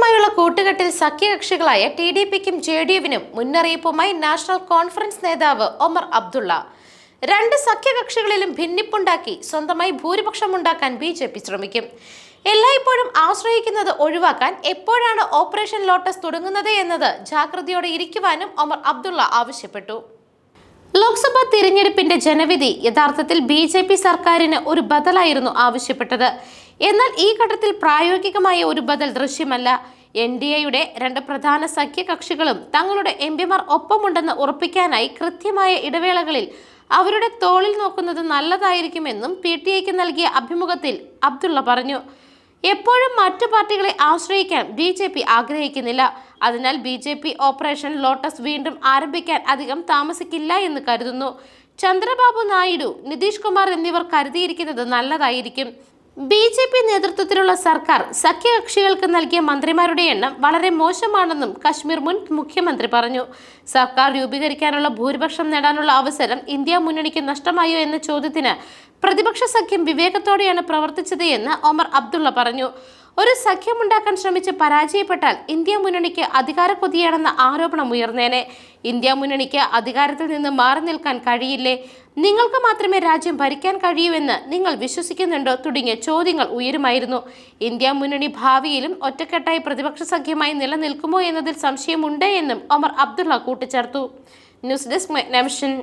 സിയുമായുള്ള കൂട്ടുകെട്ടിൽ സഖ്യകക്ഷികളായ T D പിക്കും ജെ ഡി യുവിനും മുന്നറിയിപ്പുമായി നാഷണൽ കോൺഫറൻസ് നേതാവ് ഒമർ അബ്ദുള്ള. രണ്ട് സഖ്യകക്ഷികളിലും ഭിന്നിപ്പുണ്ടാക്കി സ്വന്തമായി ഭൂരിപക്ഷമുണ്ടാക്കാൻ ബി ജെ പി ശ്രമിക്കും. എല്ലായ്പ്പോഴും ആശ്രയിക്കുന്നത് ഒഴിവാക്കാൻ എപ്പോഴാണ് ഓപ്പറേഷൻ ലോട്ടസ് തുടങ്ങുന്നത് എന്നത് ജാഗ്രതയോടെ ഇരിക്കുവാനും ഒമർ അബ്ദുള്ള ആവശ്യപ്പെട്ടു. ലോക്സഭാ തിരഞ്ഞെടുപ്പിന്റെ ജനവിധി യഥാർത്ഥത്തിൽ ബി സർക്കാരിന് ഒരു ബദലായിരുന്നു ആവശ്യപ്പെട്ടത്. എന്നാൽ ഈ ഘട്ടത്തിൽ പ്രായോഗികമായ ഒരു ബദൽ ദൃശ്യമല്ല. എൻ ഡി എയുടെ രണ്ട് പ്രധാന സഖ്യകക്ഷികളും തങ്ങളുടെ എം പിമാർ ഒപ്പമുണ്ടെന്ന് ഉറപ്പിക്കാനായി കൃത്യമായ ഇടവേളകളിൽ അവരുടെ തോളിൽ നോക്കുന്നത് നല്ലതായിരിക്കുമെന്നും പി ടി ഐക്ക് നൽകിയ അഭിമുഖത്തിൽ അബ്ദുള്ള പറഞ്ഞു. എപ്പോഴും മറ്റു പാർട്ടികളെ ആശ്രയിക്കാൻ ബി ജെ പി ആഗ്രഹിക്കുന്നില്ല. അതിനാൽ B J P Operation Lotus വീണ്ടും ആരംഭിക്കാൻ അധികം താമസിക്കില്ല എന്ന് കരുതുന്നു. ചന്ദ്രബാബു നായിഡു നിതീഷ് കുമാർ എന്നിവർ കരുതിയിരിക്കുന്നത് നല്ലതായിരിക്കും. ബി ജെ പി നേതൃത്വത്തിലുള്ള സർക്കാർ സഖ്യകക്ഷികൾക്ക് നൽകിയ മന്ത്രിമാരുടെ എണ്ണം വളരെ മോശമാണെന്നും കശ്മീർ മുൻ മുഖ്യമന്ത്രി പറഞ്ഞു. സർക്കാർ രൂപീകരിക്കാനുള്ള ഭൂരിപക്ഷം നേടാനുള്ള അവസരം ഇന്ത്യ മുന്നണിക്ക് നഷ്ടമായോ എന്ന ചോദ്യത്തിന് പ്രതിപക്ഷ സഖ്യം വിവേകത്തോടെയാണ് പ്രവർത്തിച്ചത് എന്ന് ഒമർ അബ്ദുള്ള പറഞ്ഞു. ഒരു സഖ്യമുണ്ടാക്കാൻ ശ്രമിച്ച് പരാജയപ്പെട്ടാൽ ഇന്ത്യ മുന്നണിക്ക് അധികാര കൊതിയാണെന്ന ആരോപണം ഉയർന്നേനെ. ഇന്ത്യ മുന്നണിക്ക് അധികാരത്തിൽ നിന്ന് മാറി നിൽക്കാൻ കഴിയില്ലേ? നിങ്ങൾക്ക് മാത്രമേ രാജ്യം ഭരിക്കാൻ കഴിയൂ എന്ന് നിങ്ങൾ വിശ്വസിക്കുന്നുണ്ടോ? തുടങ്ങിയ ചോദ്യങ്ങൾ ഉയരുമായിരുന്നു. ഇന്ത്യ മുന്നണി ഭാവിയിലും ഒറ്റക്കെട്ടായി പ്രതിപക്ഷ സഖ്യമായി നിലനിൽക്കുമോ എന്നതിൽ സംശയമുണ്ട് എന്നും ഒമർ അബ്ദുള്ള കൂട്ടിച്ചേർത്തു. News desk നെമിഷൻ.